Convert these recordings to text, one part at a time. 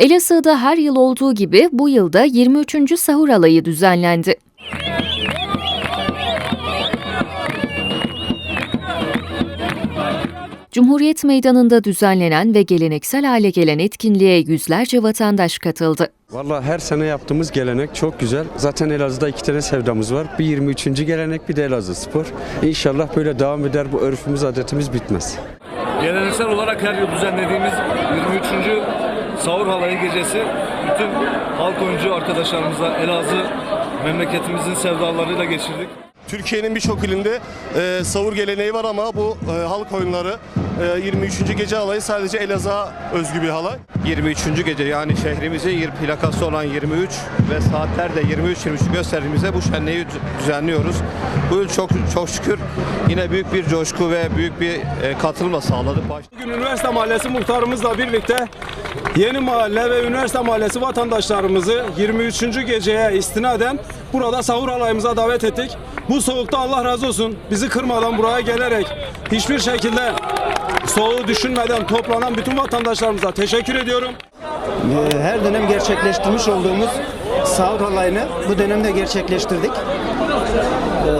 Elazığ'da her yıl olduğu gibi bu yılda 23. sahur alayı düzenlendi. Cumhuriyet Meydanı'nda düzenlenen ve geleneksel hale gelen etkinliğe yüzlerce vatandaş katıldı. Valla her sene yaptığımız gelenek çok güzel. Zaten Elazığ'da iki tane sevdamız var. Bir 23. gelenek bir de Elazığ Spor. İnşallah böyle devam eder bu örfümüz adetimiz bitmez. Geleneksel olarak her yıl düzenlediğimiz 23. Sahur Halayı Gecesi bütün halk oyuncu arkadaşlarımızla Elazığ memleketimizin sevdalarıyla geçirdik. Türkiye'nin birçok ilinde e, savur geleneği var ama bu e, halk oyunları e, 23. gece halayı sadece Elazığ'a özgü bir halay. 23. gece yani şehrimizin yer- plakası olan 23 ve saatler de 23-23 gösterdiğimizde bu şenliği dü- düzenliyoruz. Bu yıl çok çok şükür yine büyük bir coşku ve büyük bir e, katılımla sağladık. Baş- Bugün Üniversite Mahallesi muhtarımızla birlikte Yeni Mahalle ve Üniversite Mahallesi vatandaşlarımızı 23. geceye istinaden burada sahur alayımıza davet ettik. Bu soğukta Allah razı olsun bizi kırmadan buraya gelerek hiçbir şekilde soğuğu düşünmeden toplanan bütün vatandaşlarımıza teşekkür ediyorum. Ee, her dönem gerçekleştirmiş olduğumuz sahur halayını bu dönemde gerçekleştirdik. Ee,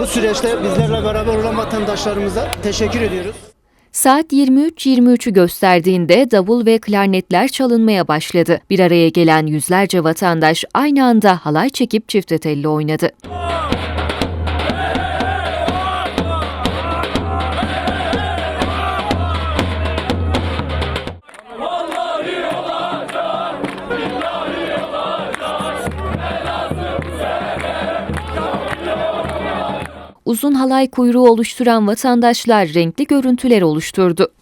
bu süreçte bizlerle beraber olan vatandaşlarımıza teşekkür ediyoruz. Saat 23.23'ü gösterdiğinde davul ve klarnetler çalınmaya başladı. Bir araya gelen yüzlerce vatandaş aynı anda halay çekip çifte telli oynadı. Uzun halay kuyruğu oluşturan vatandaşlar renkli görüntüler oluşturdu.